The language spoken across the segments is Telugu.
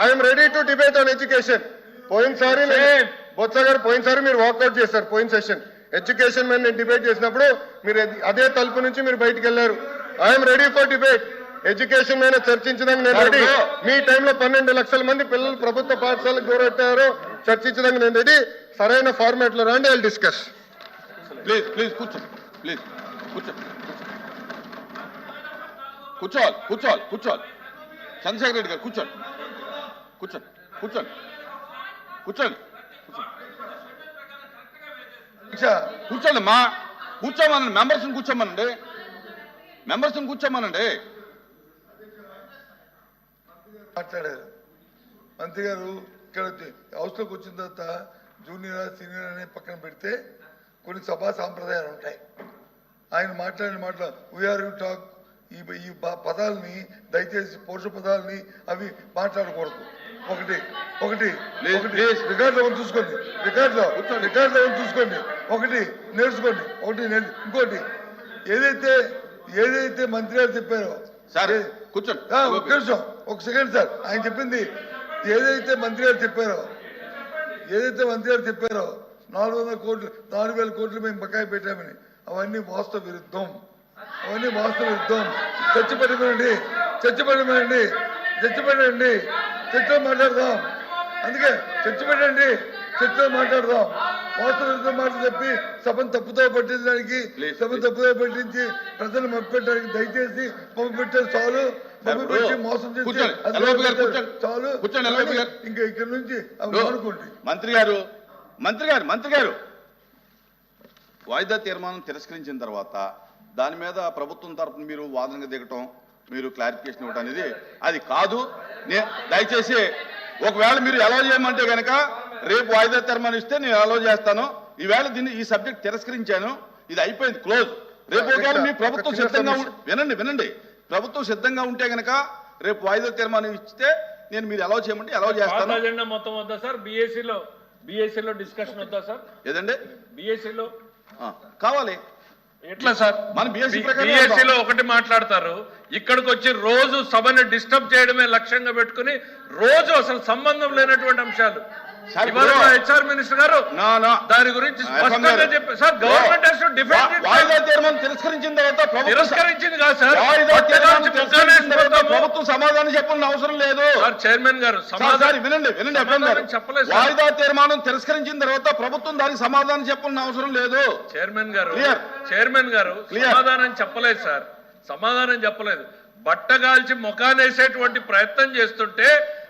I'm ready to debate on education పోయినసారి బొత్స గారు పోయినసారి మీరు వాకౌట్ చేశారు పోయిన సెషన్ ఎడ్యుకేషన్ మీద నేను డిబేట్ చేసినప్పుడు మీరు అది- అదే తలుపు నుంచి మీరు బయటికి వెళ్ళారు. I'm ready for debate education మీద చర్చించడానికి నేను రెడీ మీ టైంలో పన్నెండు లక్షల మంది పిల్లలు ప్రభుత్వ పాఠశాలకు దూరెట్టారు చర్చించడానికి నేను రెడీ సరైన ఫార్మాట్లో రండి ఐ డిస్కస్ ప్లీజ్ ప్లీజ్ కూర్చో ప్లీజ్ కూర్చో కూర్చోవాలి కూర్చోవాలి కూర్చోవాలి. చంద్రశేఖర్ రెడ్డి గారు కూర్చోండి. కూర్చోండి కూర్చోండి కూర్చోండి కూర్చోండి. మా కూర్చోమనండి మెంబర్స్ని కూర్చోమనండి. మెంబర్స్ని కూర్చోమనండి. మాట్లాడారు. మంత్రి గారు ఇక్కడ హౌస్లోకి వచ్చిన తర్వాత జూనియర్ సీనియర్ అనే పక్కన పెడితే కొన్ని సభా సాంప్రదాయాలు ఉంటాయి. ఆయన మాట్లాడిన మాటలు వీఆర్ యూ టాక్ ఈ ఈ పదాలని దయచేసి పౌరుష పదాలని అవి మాట్లాడకూడదు. ఒకటి ఒకటి. రికార్డులో ఉంది చూసుకోండి. రికార్డులో రికార్డులో ఉంది చూసుకోండి. ఒకటి నేర్చుకోండి. ఒకటి నేర్చు ఇంకోటి. ఏదైతే ఏదైతే మంత్రి గారు చెప్పారో సార్ కూర్చోండి. నిమిషం ఒక సెకండ్ సార్. ఆయన చెప్పింది ఏదైతే మంత్రి గారు చెప్పారో ఏదైతే మంత్రి గారు చెప్పారో నాలుగు వందల కోట్లు నాలుగు వేల కోట్లు మేము బకాయి పెట్టామని అవన్నీ వాస్తవ విరుద్ధం. అవన్నీ వాస్తవ విరుద్ధం చర్చ పెట్టమనండి చర్చ పెట్టమనండి చర్చ పెట్టండి చర్చలో మాట్లాడదాం. అందుకే చర్చ పెట్టండి చర్చలో మాట్లాడదాం. వాస్తవ విరుద్ధం మాటలు చెప్పి సభను తప్పుతో పట్టించడానికి సభను please. తప్పుదో పట్టించి ప్రజలు మప్పెట్టడానికి దయచేసి మప్పు పెట్టారు చాలు. మోసం చేసి. చాలు. ఇంకా ఇక్కడ నుంచి అనుకోండి మంత్రి గారు మంత్రి గారు మంత్రి గారు. వాయిదా తీర్మానం తిరస్కరించిన తర్వాత దాని మీద ప్రభుత్వం తరపున మీరు వాదనగా దిగటం మీరు క్లారిఫికేషన్ ఇవ్వటం అనేది అది కాదు. నే దయచేసి ఒకవేళ మీరు ఎలా చేయమంటే కనుక రేపు వాయిదా తీర్మానం ఇస్తే నేను ఎలా చేస్తాను? ఈవేళ దీన్ని ఈ సబ్జెక్ట్ తిరస్కరించాను. ఇది అయిపోయింది క్లోజ్. రేపు ఒకవేళ మీ ప్రభుత్వం సిద్ధంగా. వినండి వినండి. ప్రభుత్వం సిద్ధంగా ఉంటే కనుక రేపు వాయిదా తీర్మానం ఇస్తే నేను మీరు ఎలా చేయమంటే ఎలా చేస్తాను. అజెండా మొత్తం వద్దా సార్? బీఎస్సీలో బీఎస్సీలో డిస్కషన్ వద్దా సార్? ఏదండి? బీఎస్సీలో ఆ, కావాలి. ఎట్లా సార్? మన BSc ప్రకారం బీఎస్సీలో ఒకటి మాట్లాడతారు. ఇక్కడికి వచ్చి రోజు సభని డిస్టర్బ్ చేయడమే లక్ష్యంగా పెట్టుకుని రోజు అసలు సంబంధం లేనటువంటి అంశాలు. హెచ్ఆర్ మినిస్టర్ గారు. దాని గురించి స్పష్టంగా చెప్పారు సార్ గవర్నమెంట్ తీర్మానం తిరస్కరించిన తర్వాత తిరస్కరించింది కాదు సార్. ప్రభుత్వం సమాధానం చెప్పాల్సిన అవసరం లేదు చైర్మన్ గారు వినండి వినండి చెప్పలేదు. వాయిదా తీర్మానం తిరస్కరించిన తర్వాత ప్రభుత్వం దానికి సమాధానం చెప్పాల్సిన అవసరం లేదు చైర్మన్ గారు. చైర్మన్ గారు. సమాధానం చెప్పలేదు సార్ సమాధానం చెప్పలేదు బట్టగాల్చి ముఖానేసేటువంటి ప్రయత్నం చేస్తుంటే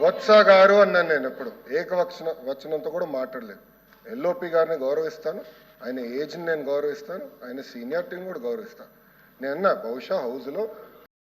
బొత్స గారు అన్నాను నేను ఎప్పుడు. ఏకవచన వచనంతో కూడా మాట్లాడలేదు. ఎల్ఓపి గారిని గౌరవిస్తాను. ఆయన ఏజ్ని నేను గౌరవిస్తాను. ఆయన సీనియారిటీని కూడా గౌరవిస్తాను. నేను అన్నా బహుశా హౌస్లో